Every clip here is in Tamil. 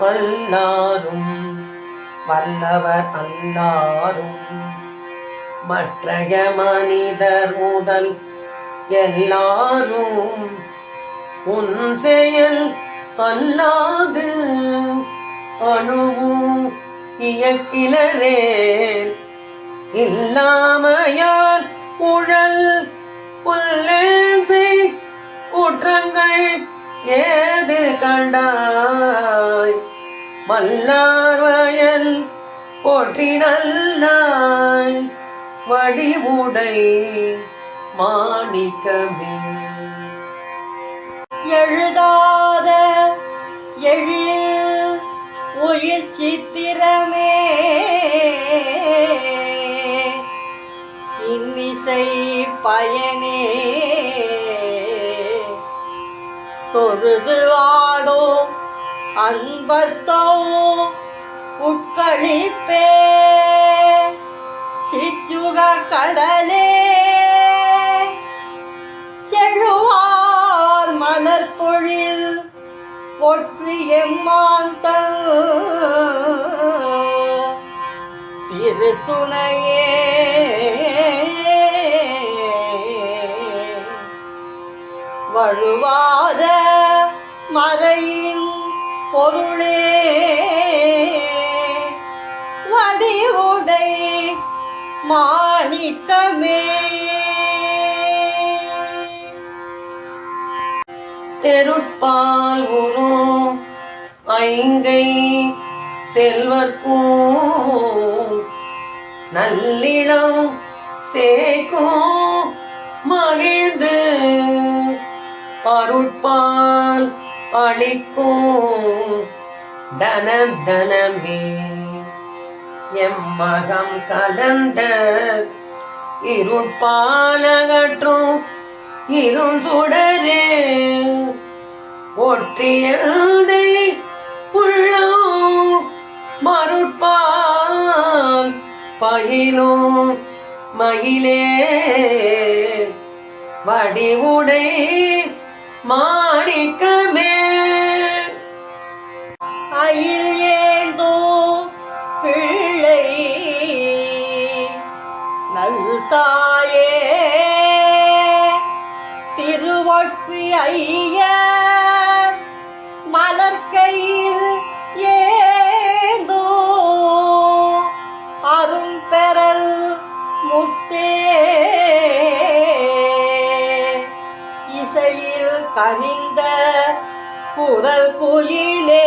வல்லாரும் வல்லவர் அல்லாரும் மற்றைய மனிதர் முதல் எல்லாரும் உன் செயல் அல்லாது அணுவும் இயக்கிலரே. இல்லாமையால் உழல் புல்லேசை குற்றங்கள் ஏது கண்டாய்? மல்லார் வயல் போற்றி நல்லாய் வடிவுடை மாணிக்கமே. எழுதாத எழில் உயிர் சித்திரமே இன்னிசை பயனே. தொழுது வாடோ அன்பர்த்தோ உட்களிப்பே சிச்சுக கடலே. செழுவார் மலர்பொழில் ஒற்றி எம்மாந்தன் திருத்துணையே. மறையின் பொருளே. வடிவுடை மாணிக்கமே. தெருட்பால் உரு ஐங்கை செல்வர்க்கும் நல்லிளம் சேக்கும் மகிழ்ந்து. அருட்பால் அளிக்கும். தன தனமே. எம்மகம் கலந்த இருட்பாலகற்றும் இரும் சுடரே. ஒற்றியதை உள்ளம் மறுப்பால் பயிலும் மயிலே. வடிவுடை மாணிக்கமே. மலர்கையில் ஏதோ அரும் பெறல் முத்தே. இசையில் கனிந்த குரல் குயிலே.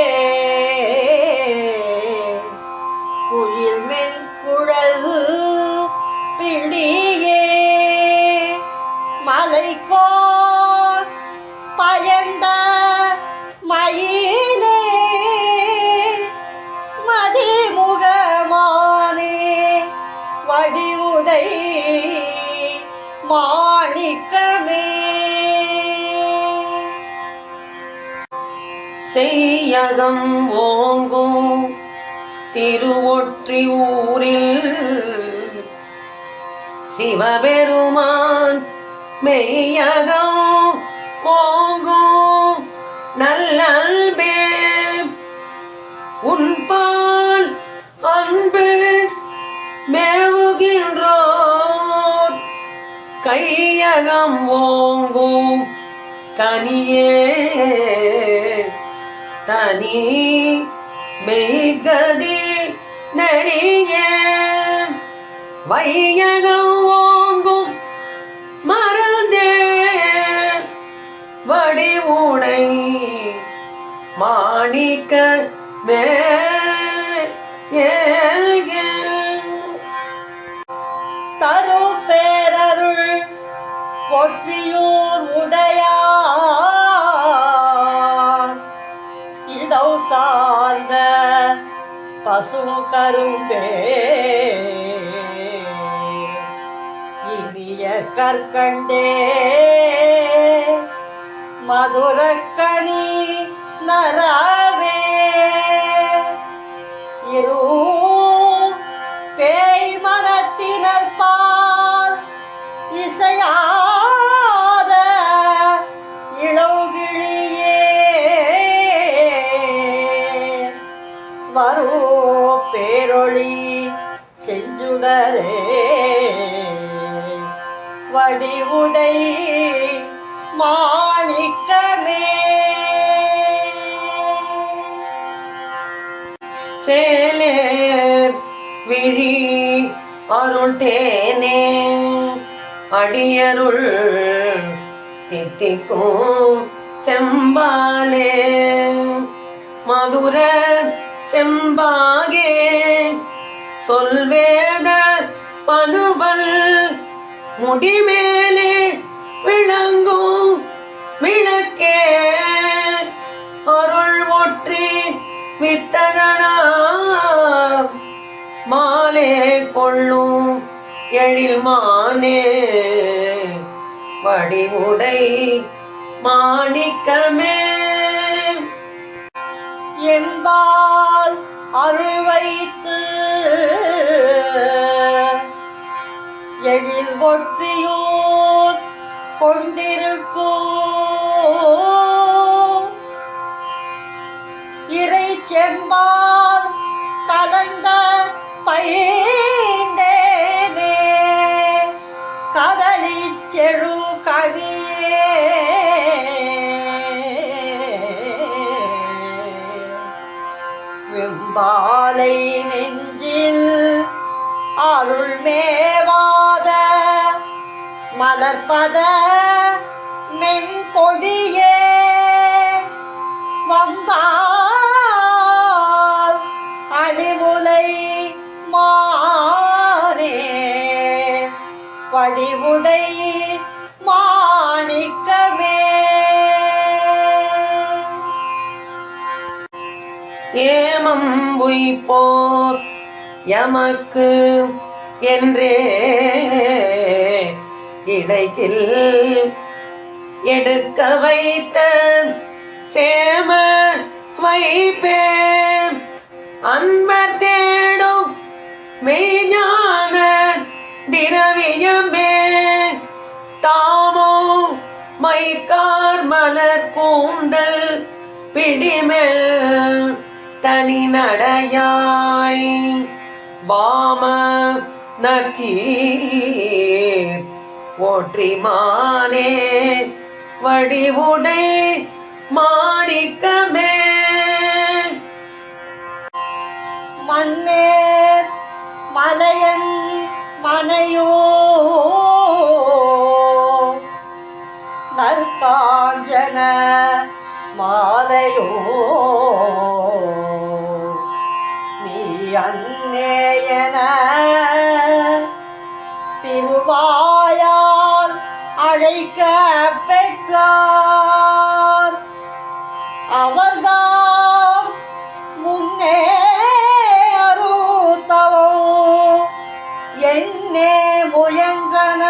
மதிமுகமானே வடிவுடை மாணிக்கமே. செய்யகம் ஓங்கும் திருவொற்றி ஊரில் சிவபெருமான் மெய்யகம் ஓ மேவுகின்றோர் கையகம் ஓங்கும் கனியே தனி மெய்கதி நெறிய. வையகம் ஓங்கும் மருந்தே. வடிவுடை மாணிக்க மே. ஏ. பொற்றியூர் உடையார். இடௌ சார்ந்த பசு கரும்பே. இனிய கற்கண்டே. மதுரக்கணி நரா வடிவுடை மாணிக்கமே. சேலேர் விழி அருள் தேனே அடியருள் தித்திக்கும் செம்பாலே. மதுர செம்பாகே சொல்வேத பனுவல் முடிமேலே விளங்கும் விளக்கே. அருள் ஒற்றி வித்தகனா மாலே கொள்ளும் எழில் மானே. வடிவுடை மாணிக்கமே. என்பால் எழில் கொண்டிருக்கோ இறை செம்பால் கலந்த பைந்தேனே கதலி செழு கவியே. வெம்பாலை நெஞ்சில் அருள் மேவாத மலர்பத நெங்கொடியே வம்பால் அணிமுலை மாறே வடிவுடை மாணிக்கமே. ஏமம் உய்போர் எமக்கு என்றே. இலைகில் எடுக்க வைத்த சேம வைப்பே அன்பர் தேடும் மெய்ஞான திரவியமே. தாமோ மைக்கார் மலர் கூந்தல் பிடிமெல் தனி நடையாய். வாம நச்சீர் போற்றிமானே வடிவுடை மாணிக்கமே. மன்னேர் மலையன் மனையோ நற்காஞ்சன மாலையோ. நீ அன்னேயன திருவா அழைக்க பெற்றார் அவர்தான் முன்னே அருத்தவோ என்னே முயன்றன.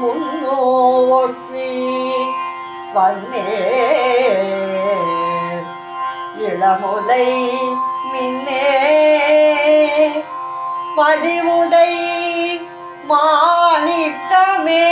முன்னோற்றி வன்னே இளமுலை மின்னே. வடிவுடை மாணிக்கமே.